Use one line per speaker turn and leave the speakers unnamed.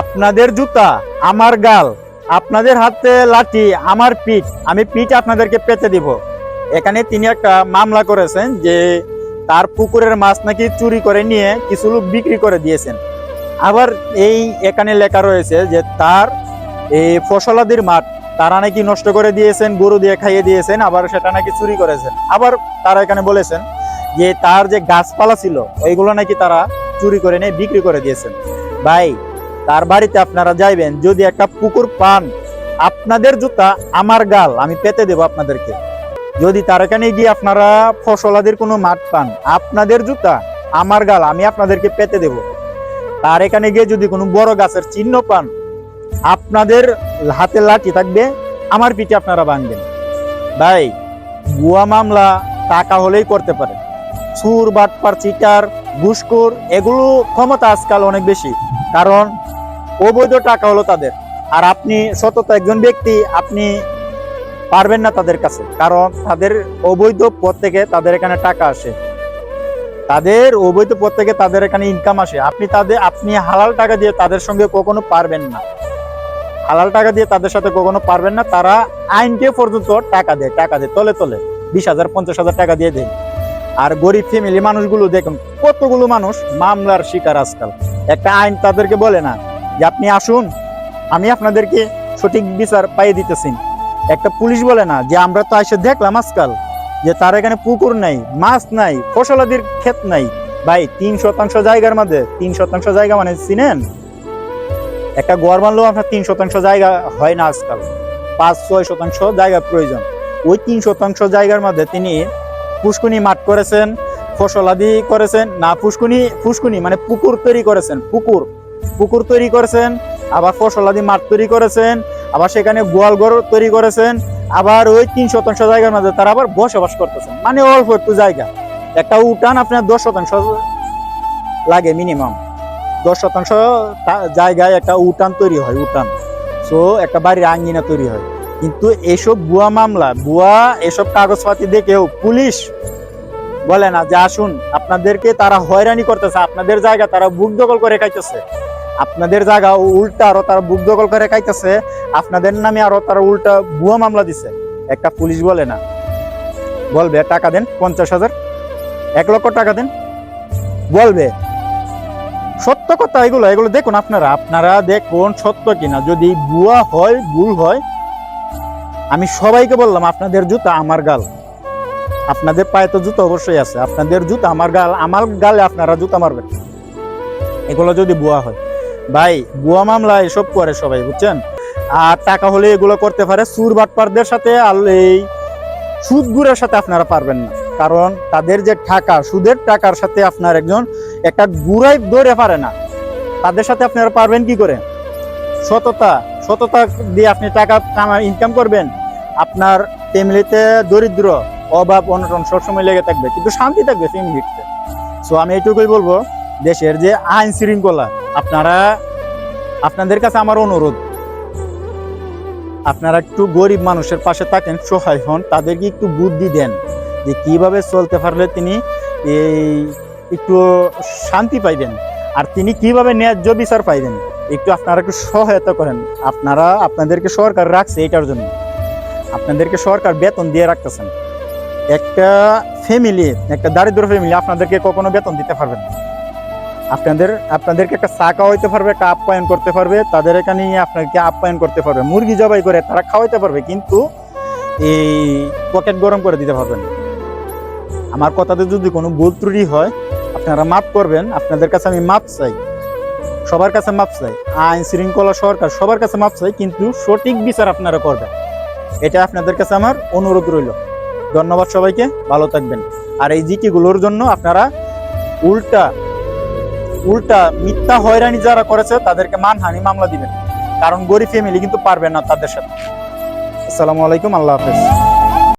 আপনাদের জুতা, আমার গাল, আপনাদের হাতে লাঠি, আমার পিঠ, আমি পিঠ আপনাদেরকে পেতে দিব। এখানে তিনি একটা মামলা করেছেন যে তার পুকুরের মাছ নাকি চুরি করে নিয়ে কিছু লোক বিক্রি করে দিয়েছেন। আবার এই এখানে লেখা রয়েছে যে তার এই ফসলাদির মাঠ, তারা নাকি নষ্ট করে দিয়েছেন, গরু দিয়ে খাইয়ে দিয়েছেন, আবার সেটা নাকি চুরি করেছেন। আবার তারা এখানে বলেছেন যে তার যে গাছপালা ছিল, ওইগুলো নাকি তারা চুরি করে নিয়ে বিক্রি করে দিয়েছেন। ভাই তার বাড়িতে আপনারা যাইবেন, যদি একটা পুকুর পান, আপনাদের জুতা আমার গাল, আমি পেতে দেব আপনাদেরকে। যদি তার এখানে গিয়ে আপনারা ফসলাদের কোনো মাঠ পান, আপনাদের জুতা আমার গাল, আমি আপনাদেরকে পেতে দেব। তার এখানে গিয়ে যদি কোনো বড় গাছের চিহ্ন পান, আপনাদের হাতে লাঠি থাকবে, আমার পিঠে আপনারা বাঁধবেন। ভাই গুয়া মামলা টাকা হলেই করতে পারে। সুর বাটপার, চিটার, ঘুষখোর, এগুলো ক্ষমতা আজকাল অনেক বেশি। কারণ অবৈধ টাকা হলো তাদের। আর আপনি সতত একজন ব্যক্তি, আপনি পারবেন না তাদের কাছে। কারণ তাদের অবৈধ পথ থেকে তাদের এখানে টাকা আসে। তাদের অবৈধ পথ থেকে তাদের এখানে ইনকাম আসে। আপনি তাদের, আপনি হালাল টাকা দিয়ে তাদের সঙ্গে কখনো পারবেন না। হালাল টাকা দিয়ে তাদের সাথে কখনো পারবেন না। তারা আইনকে পর্যন্ত টাকা দেয় টাকা দেয়, তলে তলে। বিশ হাজার, পঞ্চাশ হাজার টাকা দিয়ে দেয়। আর গরিব ফ্যামিলি মানুষগুলো দেখুন, কতগুলো মানুষ মামলার শিকার আজকাল। একটা আইন তাদেরকে বলে না যে আপনি আসুন, আমি আপনাদেরকে সঠিক বিচার পাইয়ে দিতেছি। একটা পুলিশ বলে না, যে আমরা তো এসে দেখলাম আজকাল, যে তার এখানে পুকুর নাই, মাছ নাই, ফসলাদির ক্ষেত নাই। ভাই, তিন শতাংশ জায়গার মধ্যে, তিন শতাংশ জায়গা মানে চিনেন? একটা গড় মানলেও আপনার তিন শতাংশ জায়গা হয় না আজকাল। পাঁচ, ছয় শতাংশ জায়গা প্রয়োজন। ওই তিন শতাংশ জায়গার মধ্যে তিনি পুষ্কুনি মাঠ করেছেন, ফসলাদি করেছেন, না, পুষ্কুনি পুষ্কুনি মানে পুকুর তৈরি করেছেন, পুকুর। পুকুর তৈরি করেছেন, আবার ফসলাদি মাঠ তৈরি করেছেন, আবার সেখানে গোয়াল ঘর তৈরি করেছেন, আবার ওই তিন শতাংশ জায়গার মধ্যে তারা আবার বসবাস করতেছেন। মানে অল্প একটু জায়গা। একটা উঠান আপনার দশ শতাংশ লাগে মিনিমাম দশ শতাংশ জায়গায় একটা উঠান তৈরি হয়, উঠান। সো একটা বাড়ির আঙ্গিনা তৈরি হয়। কিন্তু এসব ভুয়া মামলা ভুয়া এসব কাগজপাতি দেখেও পুলিশ বলে না, যে আসুন, আপনাদেরকে তারা হয়রানি করতেছে, আপনাদের জায়গা তারা বুক দখল করে খাইতেছে। আপনাদের জায়গা উল্টা আরও তারা বুক দখল করে খাইতেছে, আপনাদের নামে আরও তারা উল্টা ভুয়া মামলা দিছে। একটা পুলিশ বলে না। বলবে, টাকা দেন, পঞ্চাশ হাজার। এক লক্ষ টাকা দেন। বলবে, সত্য কথা এগুলো এগুলো দেখুন আপনারা আপনারা দেখুন সত্য কিনা। যদি বুয়া হয়, ভুল হয়, আমি সবাইকে বললাম, আপনাদের জুতা আমার গাল। আপনাদের পায়ে তো জুতো অবশ্যই আছে। আপনাদের জুতা আমার গাল, আমার গালে আপনারা জুতা মারবেন। এগুলো যদি বুয়া হয়। ভাই বুয়া মামলা এসব করে সবাই, বুঝছেন? আর টাকা হলে এগুলো করতে পারে সুর বাটপারদের সাথে আর এই সুদ সুদগুরের সাথে আপনারা পারবেন না। কারণ তাদের যে টাকা, সুদের টাকার সাথে আপনার একজন একটা গুড়াই ধরে পারে না। তাদের সাথে আপনারা পারবেন কি করে? সততা সততা দিয়ে আপনি টাকা কামা ইনকাম করবেন। আপনার ফ্যামিলিতে দরিদ্র, অভাব, অনটন সবসময় লেগে থাকবে, কিন্তু শান্তি থাকবে ফ্যামিলিতে সো আমি এইটুকুই বলব, দেশের যে আইন শৃঙ্খলা আপনারা, আপনাদের কাছে আমার অনুরোধ। আপনারা একটু গরিব মানুষের পাশে থাকেন, সহায় হন, তাদেরকে একটু বুদ্ধি দেন যে কীভাবে চলতে পারলে তিনি এই একটু শান্তি পাইবেন আর তিনি কীভাবে ন্যায্য বিচার পাইবেন। একটু আপনারা একটু সহায়তা করেন। আপনারা, আপনাদেরকে সরকার রাখছে এটার জন্য। আপনাদেরকে সরকার বেতন দিয়ে রাখতেছেন। একটা ফ্যামিলি একটা দারিদ্র ফ্যামিলি আপনাদেরকে কখনো বেতন দিতে পারবেন না। আপনাদের, আপনাদেরকে একটা চা খাওয়াইতে পারবে, একটা আপ্যায়ন করতে পারবে, তাদের এখানে আপনাকে আপ্যায়ন করতে পারবে। মুরগি জবাই করে তারা খাওয়াইতে পারবে, কিন্তু এই পকেট গরম করে দিতে পারবেন আমার কথাতে যদি কোনো ভুল ত্রুটি হয়, আপনারা মাফ করবেন, আপনাদের কাছে আমি মাপ চাই। সবার কাছে মাপ চাই। আইন শৃঙ্খলা সরকার সবার কাছে মাপ চাই, কিন্তু সঠিক বিচার আপনারা করবেন। এটা আপনাদের কাছে আমার অনুরোধ রইল। ধন্যবাদ সবাইকে, ভালো থাকবেন। আর এই জিটিগুলোর জন্য আপনারা উল্টা উল্টা মিথ্যা হয়রানি যারা করেছে, তাদেরকে মানহানি মামলা দিবেন। কারণ গরিব ফ্যামিলি কিন্তু পারবে না তাদের সাথে। আসসালামু আলাইকুম, আল্লাহ হাফেজ।